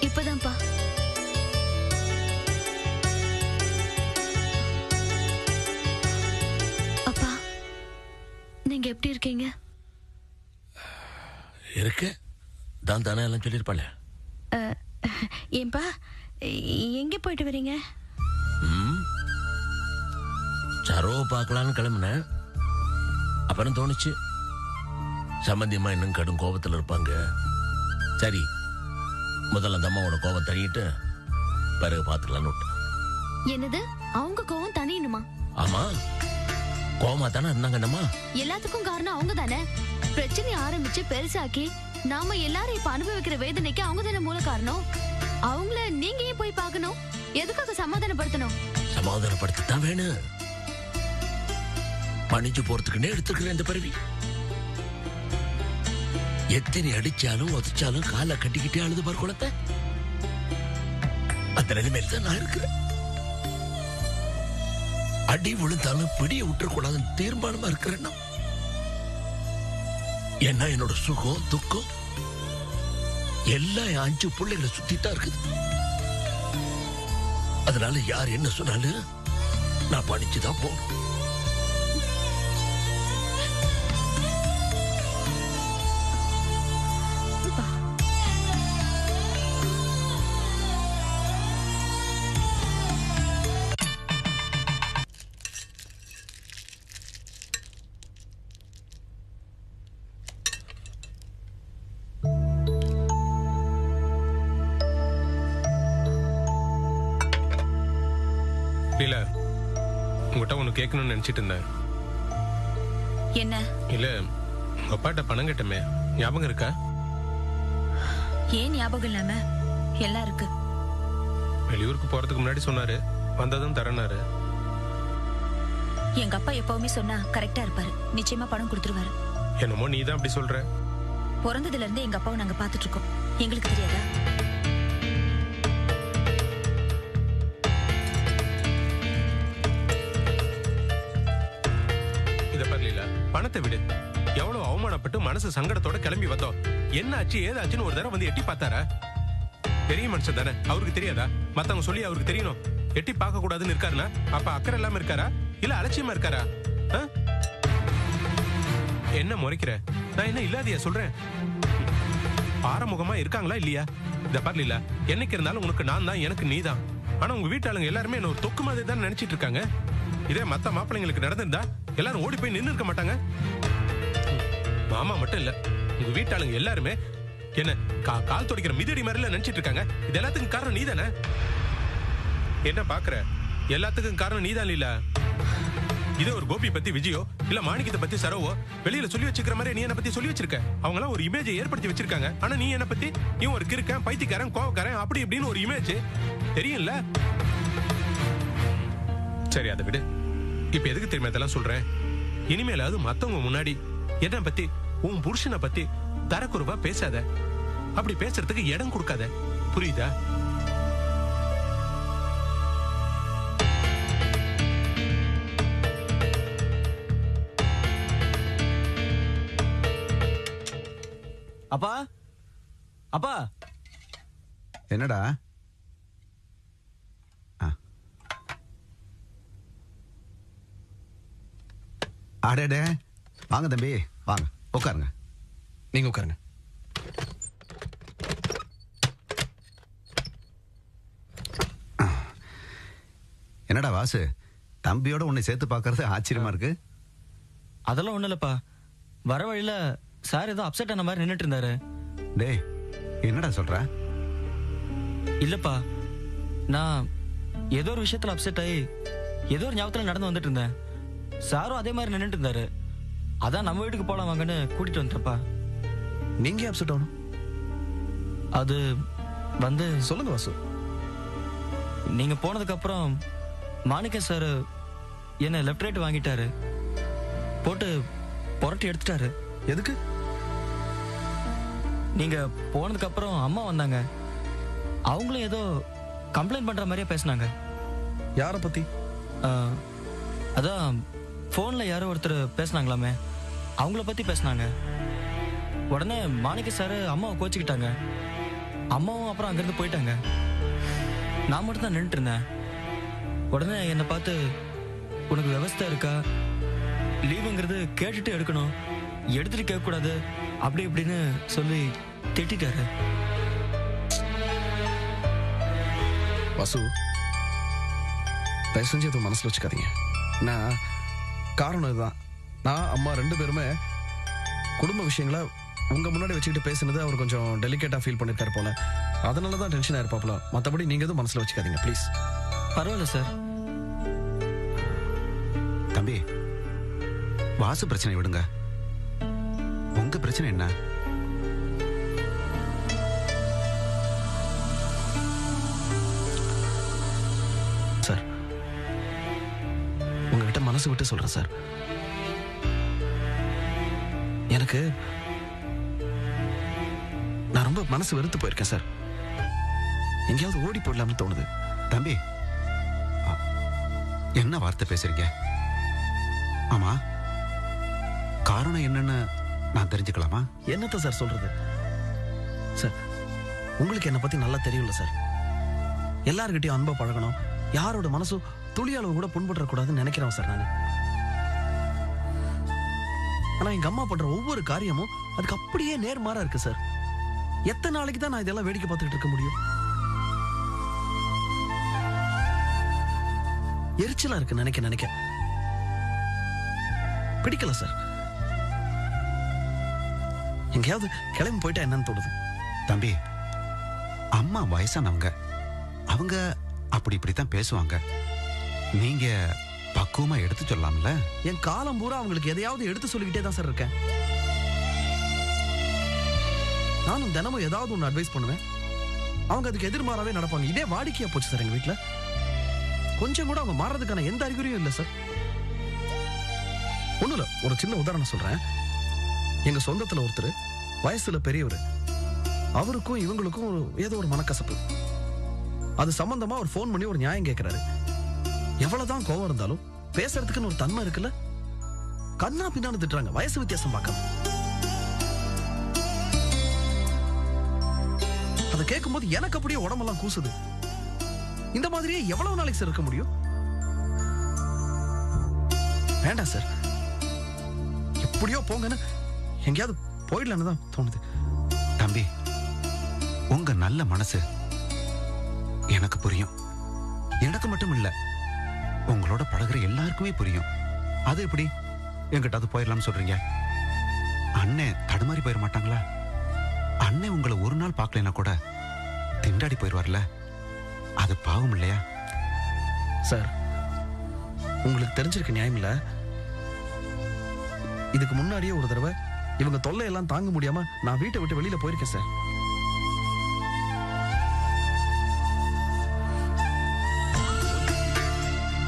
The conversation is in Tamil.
இப்பதான்ப்பா. அப்பா நீங்க எப்படி இருக்கீங்க? இருக்கு. தான் தானே எல்லாம் சொல்லியிருப்பாளே. ஏன்பா எங்க போயிட்டு வரீங்க? ம். சரோவை பார்க்கலான்னு கிளம்புனேன். அப்புறம் தோணுச்சு. சம்பந்தியம்மா இன்னும் கடும் கோபத்தில் இருப்பாங்க. சரி முதல்ல அந்த அம்மாவோட கோபம் தணியிட்டு பிறகு பார்த்துக்கலான்னு விட்டேன். என்னது? அவங்க கோவம் தனியணுமா ஆமா. கோவமா தானே இருந்தாங்க அம்மா எல்லாத்துக்கும் காரணம் அவங்க தானே? பிரச்சனை ஆரம்பிச்சு பெருசாக்கி நாம எல்லாரும் இப்ப அனுபவிக்கிற வேதனைக்கு அவங்க தானே மூல காரணம்? அவங்கள நீங்க ஏன் போய் பார்க்கணும்? எதுக்காக சமாதானப்படுத்தணும்? சமாதானப்படுத்தத்தான் வேணும். பணிஞ்சு போறதுக்குன்னே எடுத்துக்கிறேன் இந்த பருவி. எத்தனை அடிச்சாலும் உதைச்சாலும் காலை கட்டிக்கிட்டே அழுது பார் குளத்தை அந்த நிலைமையில தான் நான் இருக்கிறேன். அடி விழுந்தாலும் பிடிய விட்டுறக்கூடாதுன்னு தீர்மானமா இருக்கிறேன்னா ஏன்னா என்னோட சுகம் துக்கம் எல்லாம் என் அஞ்சு பிள்ளைகளை சுத்தித்தான் இருக்குது. அதனால யார் என்ன சொன்னாலும் நான் பணிச்சுதான் போகணும். இல்ல. உங்ககிட்ட ஒன்று கேட்கணும்னு நினைச்சிட்டு இருந்தேன். என்ன? இல்ல உங்க அப்பாட்ட பணம் கேட்டமே. ஞாபகம் இருக்கா? ஏன் ஞாபகம் இல்லாம? எல்லாம் இருக்கு. வெளியூருக்கு போறதுக்கு முன்னாடி சொன்னாரு. வந்ததும் தரனாரு எங்க அப்பா எப்பவுமே சொன்னா கரெக்டா இருப்பாரு. நிச்சயமா பணம் கொடுத்துருவாரு. என்னமோ நீ தான் அப்படி சொல்ற. பிறந்ததுல இருந்து எங்க அப்பாவை நாங்க பாத்துட்டு இருக்கோம். எங்களுக்கு தெரியாதா? பணத்தை விடு. எவ்வளவு அவமானப்பட்டு மனசு சங்கடத்தோட கிளம்பி வந்தோம். என்ன ஆச்சு ஏதாச்சுன்னு ஒரு தடவை வந்து எட்டி பார்த்தாரா? பெரிய மனுஷன் தானே அவருக்கு தெரியாதா? மத்தவங்க சொல்லி அவருக்கு தெரியணும். எட்டி பார்க்க கூடாதுன்னு இருக்காருன்னா அப்ப அக்கறை இல்லாம இருக்காரா? இல்ல அலட்சியமா இருக்காரா? என்ன முறைக்கிற? நான் என்ன இல்லாதியா சொல்றேன்? ஆரமுகமா இருக்காங்களா இல்லையா? இந்த பாரு இல்ல என்னைக்கு இருந்தாலும் உனக்கு நான் தான் எனக்கு நீ தான். ஆனா உங்க வீட்டாளுங்க எல்லாருமே என்ன ஒரு தொக்கு மாதிரி தான் நினைச்சிட்டு இருக்காங்க. இதே மத்த மாப்பிள்ளைங்களுக்கு நடந்திருந்தா எல்லாரும் ஓடி போய் நின்னு இருக்க மாட்டாங்க. மாமா மட்டும் இல்ல உங்க வீட்டாளுங்க எல்லாருமே என்ன கால் துடைக்கிற மிதடி மாதிரில நினைச்சிட்டு இருக்காங்க இது எல்லாத்துக்கும் காரணம் நீ தானே என்ன பாக்குற? எல்லாத்துக்கும் காரணம் நீதான் இல்ல இதே ஒரு கோபி பத்தி விஜயோ இல்ல மாணிக்கத்தை பத்தி சரவோ வெளியில சொல்லி வச்சுக்கிற மாதிரி நீ என்ன பத்தி சொல்லி வச்சிருக்க? அவங்க எல்லாம் ஒரு இமேஜை ஏற்படுத்தி வச்சிருக்காங்க. ஆனா நீ என்ன பத்தி? இவன் ஒரு கிருக்கன் பைத்தியக்காரன் கோவக்காரன் அப்படி இப்படின்னு ஒரு இமேஜ் தெரியும்ல? சரி அதை விடு. இப்ப எதுக்கு தெரியுமா இதெல்லாம் சொல்றேன்? இனிமேலாவது மத்தவங்க முன்னாடி என்ன பத்தி உன் புருஷனை பத்தி தரக்குறைவா பேசாத. அப்படி பேசுறதுக்கு இடம் கொடுக்காத. புரியுதா? அப்பா? அப்பா? என்னடா? அடடே வாங்க தம்பி வாங்க. உட்காருங்க. நீங்க உட்காருங்க. என்னடா வாசு? தம்பியோட உன்னை சேர்த்து பார்க்கறது ஆச்சரியமா இருக்கு. அதெல்லாம் ஒண்ணும் இல்லப்பா. வர வழியில சார் ஏதோ அப்செட் ஆன மாதிரி நின்னுட்டு இருந்தாரு. டேய் என்னடா சொல்ற? இல்லப்பா. நான் ஏதோ ஒரு விஷயத்துல அப்செட் ஆகி ஏதோ ஒரு ஞாபகத்துல நடந்து வந்துட்டு இருந்தேன். சாரும் அதே மாதிரி நின்னுட்டு இருந்தாரு அதான் நம்ம வீட்டுக்கு போலாம் வாங்கன்னு கூட்டிட்டு வந்துட்டப்பா நீங்க அப்செட் ஆகணும்? அது வந்து சொல்லுங்க வாசு. நீங்க போனதுக்கு அப்புறம் மாணிக்க சார் என்ன லெஃப்ட் ரைட் வாங்கிட்டாரு. போட்டு புரட்டி எடுத்துட்டாரு. எதுக்கு? நீங்க போனதுக்கு அப்புறம் அம்மா வந்தாங்க. அவங்களும் ஏதோ கம்ப்ளைண்ட் பண்ற மாதிரியே பேசுனாங்க. யார பத்தி? அதான் ஃபோனில் யாரோ ஒருத்தர் பேசுனாங்களாமே. அவங்கள பற்றி பேசுனாங்க. உடனே மாணிக்க சார் அம்மாவை கோச்சிக்கிட்டாங்க. அம்மாவும் அப்புறம் அங்கேருந்து போயிட்டாங்க. நான் மட்டும் தான் நின்றுட்டு இருந்தேன் உடனே என்னை பார்த்து உனக்கு விவஸ்தை இருக்கா? லீவுங்கிறது கேட்டுட்டு எடுக்கணும். எடுத்துட்டு கேட்கக்கூடாது. அப்படி இப்படின்னு சொல்லி திட்டிட்டாரு. வாசு தயவு செஞ்சு எதுவும் மனசில் வச்சுக்காதீங்க. நான் காரணம் இதுதான். நான் அம்மா ரெண்டு பேருமே குடும்ப விஷயங்களை உங்க முன்னாடி வச்சுக்கிட்டு பேசுனது அவர் கொஞ்சம் டெலிகேட்டா ஃபீல் பண்ணிட்டாரு போல. அதனால தான் டென்ஷன் ஆயிருப்பாப்ல மற்றபடி நீங்க எதுவும் மனசுல வச்சுக்காதீங்க ப்ளீஸ் பரவாயில்ல சார் தம்பி வாசு பிரச்சனை விடுங்க. உங்க பிரச்சனை என்ன? மனசு விட்டு சொல்றேன் சார். எனக்கு நான் ரொம்ப மனசு வெறுத்து போயிருக்கேன் சார். எங்கேயாவது ஓடி போயிடலாம்னு தோணுது. தம்பி என்ன வார்த்தை பேசுறீங்க? ஆமா. காரணம் என்னன்னு நான் தெரிஞ்சுக்கலாமா? என்னத்த சார் சொல்றது? சார் உங்களுக்கு என்னை பத்தி நல்லா தெரியும்ல சார். எல்லார்கிட்டயும் அன்பா பழகணும். யாரோட மனசும் துளியளவு கூட புண்பற்றக்கூடாதுன்னு நினைக்கிறேன் சார் நான். ஆனா எங்க அம்மா பண்ற ஒவ்வொரு காரியமும் அதுக்கு அப்படியே நேர்மாறா இருக்கு சார். எத்தனை நாளைக்கு தான் நான் இதெல்லாம் வேடிக்கை பார்த்துட்டு இருக்க முடியும்? எரிச்சலா இருக்கு நினைக்க நினைக்க. பிடிக்கல சார். எங்கேயாவது கிளம்பி போயிட்டா என்னன்னு தோணுது. தம்பி அம்மா வயசானவங்க. அவங்க அப்படி இப்படித்தான் பேசுவாங்க. நீங்க பக்குவமா எடுத்து சொல்லலாம்ல? என் காலம் பூரா அவங்களுக்கு எதையாவது எடுத்து சொல்லிக்கிட்டே தான் சார் இருக்கேன். நானும் தினமும் ஏதாவது ஒன்று அட்வைஸ் பண்ணுவேன். அவங்க அதுக்கு எதிர்மாறாவே நடப்பாங்க. இதே வாடிக்கையா போச்சு சார் எங்க வீட்டுல கொஞ்சம் கூட அவங்க மாறதுக்கான எந்த அறிகுறியும் இல்லை சார். ஒண்ணுல ஒரு சின்ன உதாரணம் சொல்றேன். எங்க சொந்தத்துல ஒருத்தர் வயசுல பெரியவர். அவருக்கும் இவங்களுக்கும் ஏதோ ஒரு மனக்கசப்பு. அது சம்பந்தமா ஒரு ஃபோன் பண்ணி ஒரு நியாயம் கேட்கிறாரு எவ்வளவுதான் கோவம் இருந்தாலும் பேசுறதுக்குன்னு ஒரு தன்மை இருக்குல்ல? கண்ணா பின்னான்னு திட்டுறாங்க. வயசு வித்தியாசம் பார்க்காம. அதை கேட்கும்போது எனக்கு அப்படியே உடம்பெல்லாம் கூசுது. இந்த மாதிரியே எவ்வளவு நாளைக்கு சார் இருக்க முடியும்? வேண்டாம் சார் எப்படியோ போங்கன்னு எங்கேயாவது போயிடலான்னு தான் தோணுது. தம்பி உங்க நல்ல மனசு எனக்கு புரியும். எனக்கு மட்டும் இல்ல உங்களோட பழகுற எல்லாருக்குமே புரியும். அது எப்படி? என்கிட்ட அது போயிடலாம்னு சொல்றீங்க? அண்ணன் தடுமாறி போயிட மாட்டாங்களா? அண்ணன் உங்களை ஒரு நாள் பார்க்கலனா கூட திண்டாடி போயிடுவார்ல அது பாவம் இல்லையா? சார் உங்களுக்கு தெரிஞ்சிருக்க நியாயம் இல்ல? இதுக்கு முன்னாடியே ஒரு தடவை இவங்க தொல்லையெல்லாம் தாங்க முடியாம நான் வீட்டை விட்டு வெளியில போயிருக்கேன் சார்.